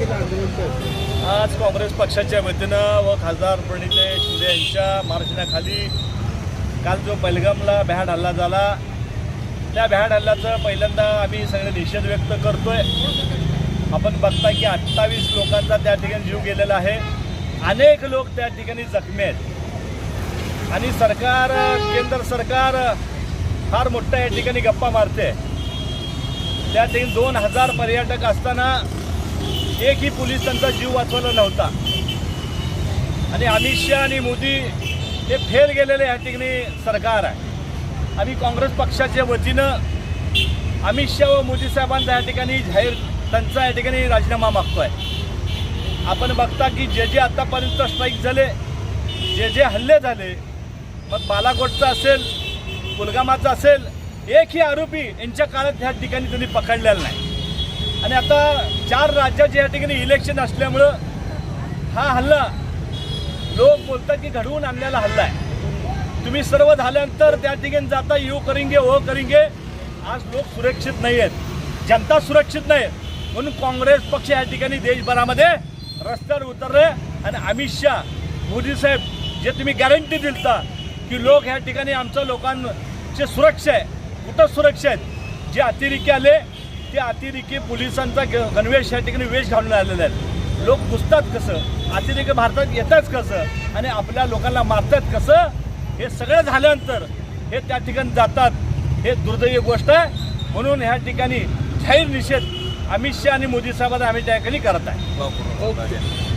आज काँग्रेस पक्षाच्या वतीनं व खासदार प्रणिते शिंदे यांच्या मार्गदर्शनाखाली काल जो बेलगामला भ्याड हल्ला झाला त्या भ्याड हल्ल्याचं पहिल्यांदा आम्ही सगळे निषेध व्यक्त करतोय. आपण बघता की अठ्ठावीस लोकांचा त्या ठिकाणी जीव गेलेला आहे. अनेक लोक त्या ठिकाणी जखमी आहेत. आणि सरकार केंद्र सरकार फार मोठ्या या ठिकाणी गप्पा मारते. त्या ठिकाणी दोन हजार पर्यटक असताना एकही पोलीस त्यांचा जीव वाचवला नव्हता. आणि अमित शहा आणि मोदी हे फेल गेलेले या ठिकाणी सरकार आहे. आम्ही काँग्रेस पक्षाच्या वतीनं अमित शहा व मोदी साहेबांचा या ठिकाणी जाहीर त्यांचा या ठिकाणी राजीनामा मागतोय. आपण बघता की जे जे आतापर्यंत स्ट्राईक झाले जे जे हल्ले झाले मग बालाकोटचा असेल पुलगामाचा असेल एकही आरोपी यांच्या काळात ह्या ठिकाणी त्यांनी पकडलेला नाही. आणि आता चार राज्यात या ठिकाणी इलेक्शन असल्यामुळं हा हल्ला लोक बोलतात की घडवून आणलेला हल्ला आहे. तुम्ही सर्व झाल्यानंतर त्या ठिकाणी जाता यू करिंगे ओ करिंगे. आज लोक सुरक्षित नाही आहेत. जनता सुरक्षित नाही म्हणून काँग्रेस पक्ष या ठिकाणी देशभरामध्ये रस्त्यावर उतरले आणि अमित शहा मोदी साहेब जे तुम्ही गॅरंटी दिलता की लोक ह्या ठिकाणी आमच्या लोकांची सुरक्षा आहे. कुठं सुरक्षा आहेत? जे अतिरेकी आले ते अतिरेकी पोलिसांचा गणवेश या ठिकाणी वेश घालून आलेले आहेत. लोक घुसतात कसं? अतिरेकी भारतात येतात कसं? आणि आपल्या लोकांना मारतात कसं? हे सगळं झाल्यानंतर हे त्या ठिकाणी जातात. हे दुर्दैवी गोष्ट आहे. म्हणून ह्या ठिकाणी जाहीर निषेध अमित शहा आणि मोदी साहेबांना आम्ही त्या ठिकाणी करत आहे.